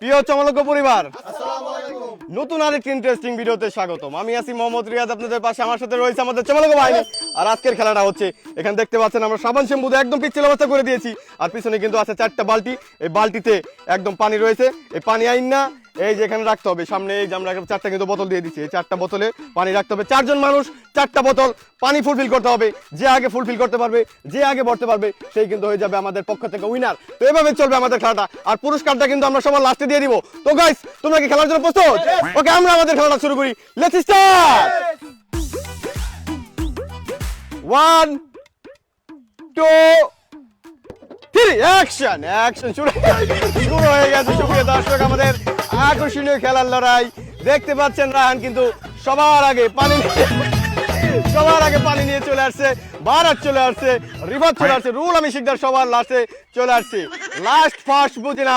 প্রিয় চমলক পরিবার নতুন আরেকটি ইন্টারেস্টিং ভিডিওতে স্বাগতম। আমি আছি মোহাম্মদ রিয়াদ আপনাদের পাশে আমার সাথে রয়েছে আমাদের চমলক বাহিনী। আর আজকের খেলাটা হচ্ছে এখানে দেখতে পাচ্ছেন আমরা সাবান শ্যাম্পু একদম পিচ্ছিল অবস্থা করে দিয়েছি। আর পিছনে কিন্তু আছে চারটা বালতি। এই বালতিতে একদম পানি রয়েছে। এই পানি আইন না এই যে এখানে রাখতে হবে সামনে এই যে আমরা চারটা কিন্তু বোতল দিয়ে দিচ্ছি। এই চারটা বোতলে পানি রাখতে হবে। চারজন মানুষ চারটা বোতল পানি ফুলফিল করতে হবে। যে আগে ফুলফিল করতে পারবে যে আগে ভরতে পারবে সেই কিন্তু হয়ে যাবে আমাদের পক্ষ থেকে উইনার তো এভাবে চলবে আমাদের খেলাটা। আর পুরস্কারটা কিন্তু আমরা সবার লাস্টে দিয়ে দিব। তো গাইস তোমরা কি খেলার জন্য প্রস্তুত? ওকে আমরা আমাদের খেলাটা শুরু করি। Let's start one two action action শুরু শুরু হয়ে গেছে। সুপ্রিয় দর্শক, আমাদের আকর্ষণীয় খেলার লড়াই। দেখতে পাচ্ছেন রাহান কিন্তু সবার আগে পানি সবার আগে পানি নিয়ে চলে আসছে, ভারত চলে আসছে রিভার চলে আসছে রুল আমি শিকদার সবার লাস্টে চলে আসছে। লাস্ট ফার্স্ট বুঝি না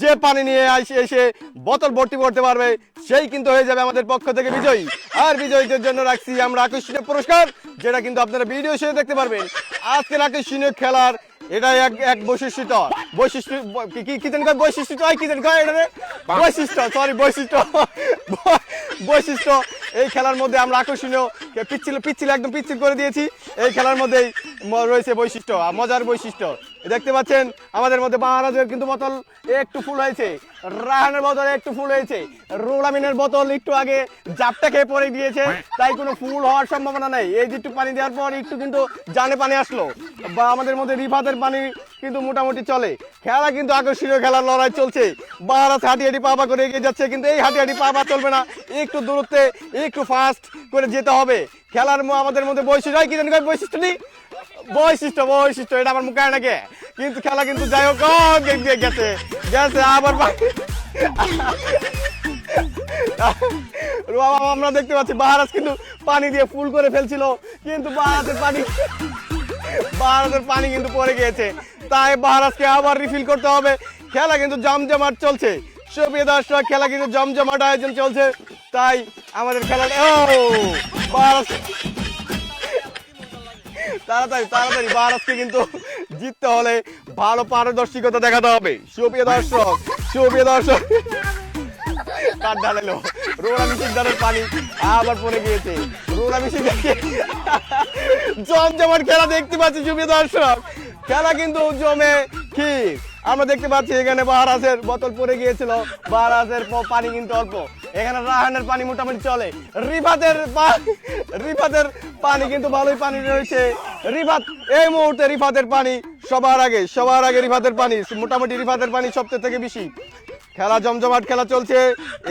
যে পানি নিয়ে আসে এসে বোতল ভর্তি করতে পারবে, সেই কিন্তু হয়ে যাবে আমাদের পক্ষ থেকে বিজয়ী। আর বিজয়ীদের জন্য রাখছি আমরা আকর্ষণীয় পুরস্কার, যেটা কিন্তু আপনারা ভিডিও শেষে দেখতে পারবেন। আজকের আকর্ষণীয় খেলার এটা এক এক বৈশিষ্ট্য বৈশিষ্ট্য, কি কি কয় বৈশিষ্ট্য? হয় কি জানি কয় এটা বৈশিষ্ট্য সরি বৈশিষ্ট্য। বৈশিষ্ট্য, এই খেলার মধ্যে আমরা আকর্ষণীয় পিচ্ছিল পিচ্ছিল, একদম পিচ্ছিল করে দিয়েছি। এই খেলার মধ্যেই রয়েছে বৈশিষ্ট্য মজার বৈশিষ্ট্য। দেখতে পাচ্ছেন, আমাদের মধ্যে মহারাজের কিন্তু বোতল একটু ফুল হয়েছে। রাহানের বোতল একটু ফুল হয়েছে। রুল বোতল একটু আগে জাপটা খেয়ে পড়ে গিয়েছে, তাই কোনো ফুল হওয়ার সম্ভাবনা নেই। এই একটু পানি দেওয়ার পর একটু কিন্তু জানে পানি আসলো। বা আমাদের মধ্যে রিফাতের পানি কিন্তু মোটামুটি চলে। খেলা কিন্তু আকর্ষণীয় খেলার লড়াই চলছে। বাহারাজ হাঁটি হাঁটি পাবা করে এগিয়ে যাচ্ছে, কিন্তু এই হাঁটি হাঁটি পাবা চলবে না। একটু দূরত্বে, একটু ফাস্ট করে যেতে হবে। খেলার আমাদের মধ্যে বৈশিষ্ট্য হয় কি জানি বৈশিষ্ট্য নেই বৈশিষ্ট্য বৈশিষ্ট্য, এটা আমার মুখে নাকি? কিন্তু খেলা কিন্তু যাই হোক গেছে। গেছে, আবার আমরা দেখতে পাচ্ছি, বাহারাজ কিন্তু পানি দিয়ে ফুল করে ফেলছিল। কিন্তু বাহারাজের পানি বাহারাজের পানি কিন্তু পড়ে গিয়েছে। তাই বাহারাজকে আবার রিফিল করতে হবে। খেলা কিন্তু জমজমাট চলছে। সুপ্রিয় দর্শক, খেলা কিন্তু জমজমাট আয়োজন চলছে। তাই আমাদের খেলা ও, বাহারাজ তাড়াতাড়ি তাড়াতাড়ি বাহারাজকে কিন্তু জিততে হলে ভালো পারদর্শিকতা দেখাতে হবে। সুপ্রিয় দর্শক সুপ্রিয় দর্শক। রোনা পানি আবার গিয়েছে। জমজমাট খেলা দেখতে পাচ্ছি, সুপ্রিয় দর্শক। খেলা কিন্তু জমে ক্ষীর। আমরা দেখতে পাচ্ছি এখানে বাহারাসের বোতল পড়ে গিয়েছিল। বাহারাসের পানি কিন্তু অল্প। এখানে রাহানের পানি মোটামুটি চলে। রিফাতের রিফাতের পানি কিন্তু ভালোই পানি রয়েছে। রিফাত, এই মুহূর্তে রিফাতের পানি সবার আগে সবার আগে রিফাতের পানি, মোটামুটি রিফাতের পানি সবচেয়ে থেকে বেশি। খেলা জমজমাট খেলা চলছে।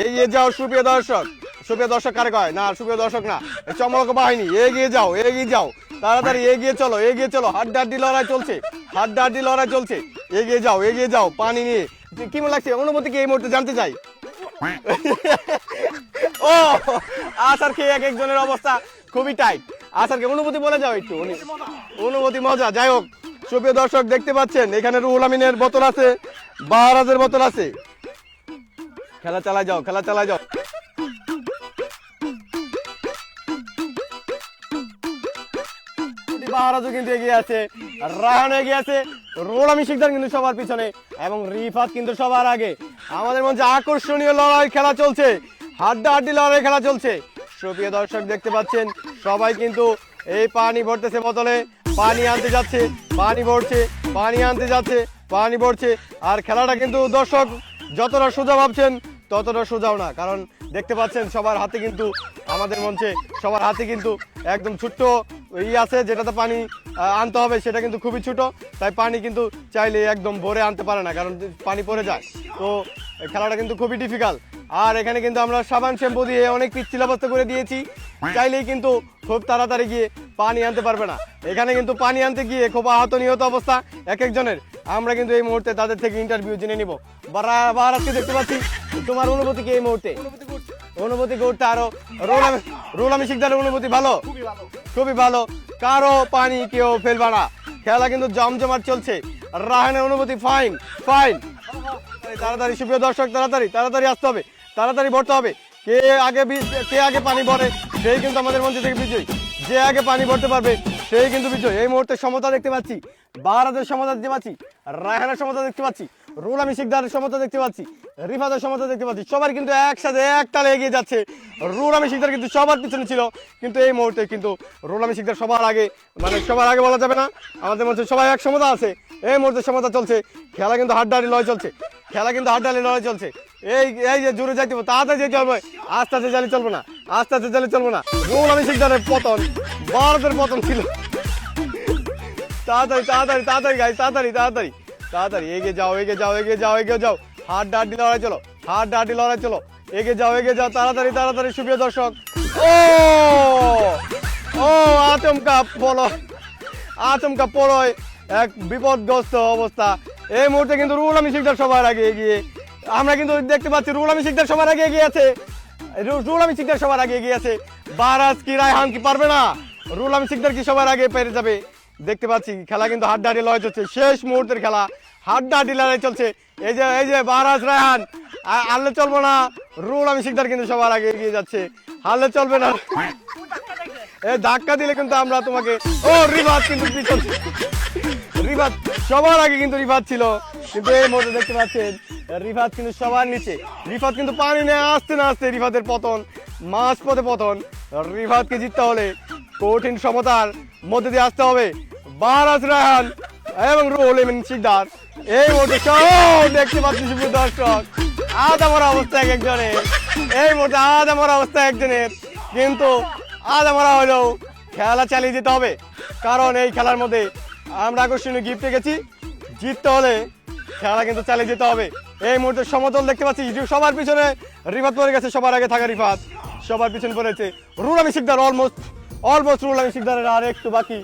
এগিয়ে যাও সুপ্রিয় দর্শক। সুপ্রিয় দর্শক কারে কয়? না, সুপ্রিয় দর্শক না। এই চমলক বাহিনী, এগিয়ে যাও এগিয়ে যাও। তাড়াতাড়ি এগিয়ে চলো এগিয়ে চলো। হাড্ডা হাড্ডি লড়াই চলছে। হাড্ডা হাড্ডি লড়াই চলছে। এগিয়ে যাও এগিয়ে যাও, পানি নিয়ে। কি মনে লাগছে? অনুমতি কি এই মুহূর্তে জানতে চাই? ও, আসার খেয়ে এক একজনের অবস্থা খুবই টাইট আসারকে অনুমতি বলে যাও একটু অনুমতি মজা, যাই হোক। সুপ্রিয় দর্শক, দেখতে পাচ্ছেন, এখানে রুহুল আমিনের বোতল আছে বাহারাজের বোতল আছে। খেলা চালা যাও, খেলা চালা যাও। বাহারাজও কিন্তু এগিয়ে আছে। রাহান এগিয়ে আছে। রোলামি শিকদার কিন্তু সবার পিছনে। এবং রিফাত কিন্তু সবার আগে। আমাদের মধ্যে আকর্ষণীয় লড়াই খেলা চলছে। হাড্ডা হাড্ডি লড়াই খেলা চলছে। সুপ্রিয় দর্শক, দেখতে পাচ্ছেন, সবাই কিন্তু এই পানি ভরতেছে বোতলে পানি আনতে যাচ্ছে, পানি ভরছে, পানি আনতে যাচ্ছে, পানি ভরছে। আর খেলাটা কিন্তু দর্শক, যতটা সোজা ভাবছেন, ততটা সোজাও না। কারণ দেখতে পাচ্ছেন, সবার হাতে কিন্তু আমাদের মঞ্চে, সবার হাতে কিন্তু একদম ছোট্ট ই আছে, যেটাতে পানি আনতে হবে, সেটা কিন্তু খুবই ছোট। তাই পানি কিন্তু চাইলে একদম ভরে আনতে পারে না, কারণ পানি পড়ে যায়। তো খেলাটা কিন্তু খুবই ডিফিকাল্ট আর এখানে কিন্তু আমরা সাবান শ্যাম্পু দিয়ে অনেক পিচ্ছিল অবস্থা করে দিয়েছি। চাইলেই কিন্তু খুব তাড়াতাড়ি গিয়ে পানি আনতে পারবে না। এখানে কিন্তু পানি আনতে গিয়ে খুব আহত, নিহত অবস্থা এক একজনের। আমরা কিন্তু এই মুহূর্তে তাদের থেকে ইন্টারভিউ জেনে নিব। বারাতকে দেখতে পাচ্ছি, তোমার অনুভূতি কি এই মুহূর্তে? অনুভূতি করতে আরও রোল আমি শিকদারের অনুভূতি ভালো? খুবই ভালো। কারও পানি কেউ ফেলবা না। খেলা কিন্তু জমজমাট চলছে। রাহানের অনুভূতি ফাইন ফাইন তাড়াতাড়ি সুপ্রিয় দর্শক তাড়াতাড়ি তাড়াতাড়ি আসতে হবে। তাড়াতাড়ি ভরতে হবে। কে আগে কে আগে পানি ভরে সেই কিন্তু আমাদের মঞ্চ থেকে বিজয়ী। যে আগে পানি ভরতে পারবে সেই কিন্তু বিজয়। এই মুহূর্তে সমতা দেখতে পাচ্ছি। বাহারাদের সমতা দেখতে পাচ্ছি। রায়হানের সমতা দেখতে পাচ্ছি। রুল আমি শিকদারের সমতা দেখতে পাচ্ছি রিফাদের সমতা দেখতে পাচ্ছি। সবার কিন্তু একসাথে একটালে এগিয়ে যাচ্ছে। রুল আমি শিকদার কিন্তু সবার পিছনে ছিল, কিন্তু এই মুহূর্তে কিন্তু রুল আমি শিকদার সবার আগে মানে সবার আগে বলা যাবে না। আমাদের মধ্যে সবাই এক সমতা আছে। এই মুহূর্তে সমতা চলছে। খেলা কিন্তু হাড্ডাহাড্ডি লড়াই চলছে। খেলা কিন্তু হাড্ডাহাড্ডি লড়াই চলছে। এই এই যে জোরে যাইতে তাড়াতাড়ি যেতে হবে। আস্তে আস্তে চালিয়ে চলবো না, আস্তে আস্তে চালিয়ে চলবো না। রুল আমি শিকদারের পতন, ভারতের পতন ছিল। তাড়াতাড়ি তাড়াতাড়ি তাড়াতাড়ি গাইস তাড়াতাড়ি তাড়াতাড়ি। তাড়াতাড়ি, এগিয়ে যাও এগিয়ে যাও এগিয়ে যাও এগিয়ে যাও। হাত ডাড্ডি লড়াই চলো হাত ডাড্ডি লড়াই চলো। এগিয়ে যাও এগিয়ে যাও, তাড়াতাড়ি তাড়াতাড়ি, সুপ্রিয় দর্শক। ও! ও, আচমকা পলো আচমকা পড়োয় এক বিপদগ্রস্ত অবস্থা। এই মুহূর্তে কিন্তু রুল আমি শিকদার সবার আগে এগিয়ে, আমরা কিন্তু দেখতে পাচ্ছি রুল আমি শিকদার সবার আগে এগিয়ে আছে। রুল আমি শিকদার সবার আগে এগিয়ে আছে। বারাজ কি রায়হান কি পারবে না? রুল আমি শিকদার কি সবার আগে পেরে যাবে? দেখতে পাচ্ছি, খেলা কিন্তু হাড্ডাহাড্ডি লড়াই চলছে। শেষ মুহূর্তের খেলা, হাড্ডাহাড্ডি লড়াই চলছে। এই যে এই যে, বারাজ রায়হান। হারলে চলবো না। রুল আমি শিকদার কিন্তু সবার আগে এগিয়ে যাচ্ছে। হারলে চলবে না। এ ধাক্কা দিলে কিন্তু আমরা তোমাকে ও, রিভাত কিন্তু রিভাত, সবার আগে কিন্তু রিভাত ছিল। কিন্তু এই মুহূর্তে দেখতে পাচ্ছেন, রিভাত কিন্তু সবার নিচে। রিফাত কিন্তু পানি নিয়ে আসতে না আসতে রিফাতের পতন মাছ পথে পতন। রিভাতকে জিততে হলে কঠিন সমতার মধ্যে দিয়ে আসতে হবে। বারাজ রাহান এবং রুল এমিন শিকদার। এই মুহূর্তে সব দেখতে পাচ্ছি শুভ দর্শক আদা মরা অবস্থা এক একজনের। এই মুহূর্তে আদা মরা অবস্থা একজনের। কিন্তু আদা মরা হলেও খেলা চালিয়ে যেতে হবে। কারণ এই খেলার মধ্যে আমরা আকর্ষণীয় গিফট গেছি। জিততে হলে খেলা কিন্তু চালিয়ে যেতে হবে। এই মুহূর্তে সমতল দেখতে পাচ্ছি। সবার পিছনে রিফাত পড়ে গেছে, সবার আগে থাকা রিফাত। সবার পিছনে পড়েছে রুল আমি শিকদার অলমোস্ট অলমোস্ট রুল আমি শিকদারের আর একটু বাকি,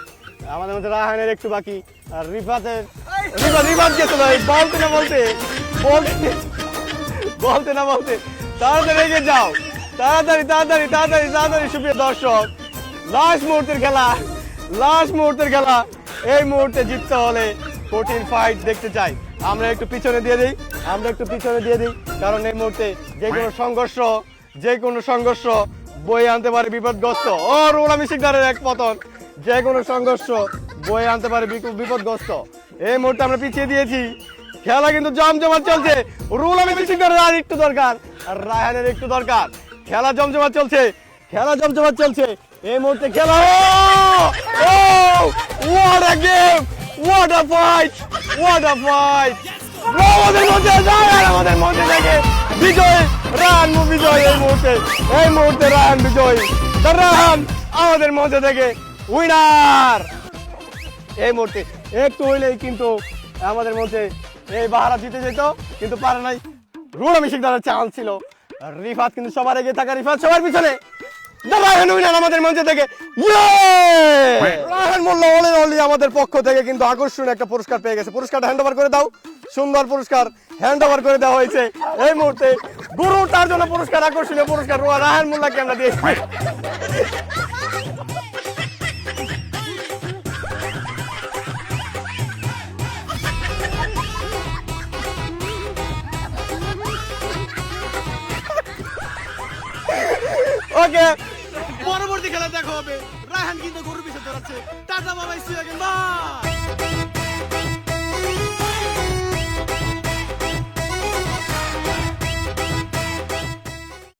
আমাদের মধ্যে রাহানের একটু বাকি, আর রিফাতের রিফাত রিফাত গেছে ভাই, বলতে না বলতে বলতে বলতে না বলতে, তাড়াতাড়ি এগিয়ে যাও। তাড়াতাড়ি তাড়াতাড়ি তাড়াতাড়ি তাড়াতাড়ি, সুপ্রিয় দর্শক। লাস্ট মুহূর্তের খেলা, লাস্ট মুহূর্তের খেলা। এই মুহূর্তে জিততে হলে কঠিন ফাইট দেখতে চাই। আমরা একটু পিছনে দিয়ে দিই, আমরা একটু পিছনে দিয়ে দিই, কারণ এই মুহূর্তে যে কোনো সংঘর্ষ, যে কোনো সংঘর্ষ বয়ে আনতে পারে বিপদগ্রস্ত। ও রুল আমি শিকদারের এক পতন। যে কোনো সংঘর্ষ বয়ে আনতে পারে বিপ- বিপদগ্রস্ত। এই মুহূর্তে আমরা পিছিয়ে দিয়েছি। খেলা কিন্তু জমজমাট চলছে। রুল আমি সিকদারের আর একটু দরকার। আর রায়হানের একটু দরকার। খেলা জমজমাট চলছে। খেলা জমজমাট চলছে। এই মুহূর্তে খেলা ও! What a game what a fight what a fight আমাদের মধ্যে রায়হান আমাদের মধ্যে থেকে বিজয় রায়হান বিজয় এই মুহূর্তে এই মুহূর্তে রায়হান বিজয়। রায়হান আমাদের মধ্যে থেকে উইনার এই মুহূর্তে একটু হইলেই কিন্তু আমাদের মধ্যে এই বাহারা জিতে যেত, কিন্তু পারে নাই। রুল আমি শিকদারের চান্স ছিল। রিফাত কিন্তু সবার এগিয়ে থাকা রিফাত, সবার পিছনে। আমাদের মঞ্চে থেকে। আমাদের পক্ষ থেকে কিন্তু আকর্ষণীয় একটা পুরস্কার পেয়ে গেছে। পুরস্কারটা হ্যান্ড ওভার করে দাও। সুন্দর পুরস্কার। হ্যান্ড ওভার করে দেওয়া হয়েছে। এই মুহূর্তে গুরু তার জন্য পুরস্কার আকর্ষণীয় পুরস্কার রায়হান মোল্লাকে আমরা দিয়েছি। ওকে। পরবর্তী খেলা দেখা হবে। রায়হান কিন্তু গরুর পিছনে দৌড়াচ্ছে। টাটা বাবাই বাই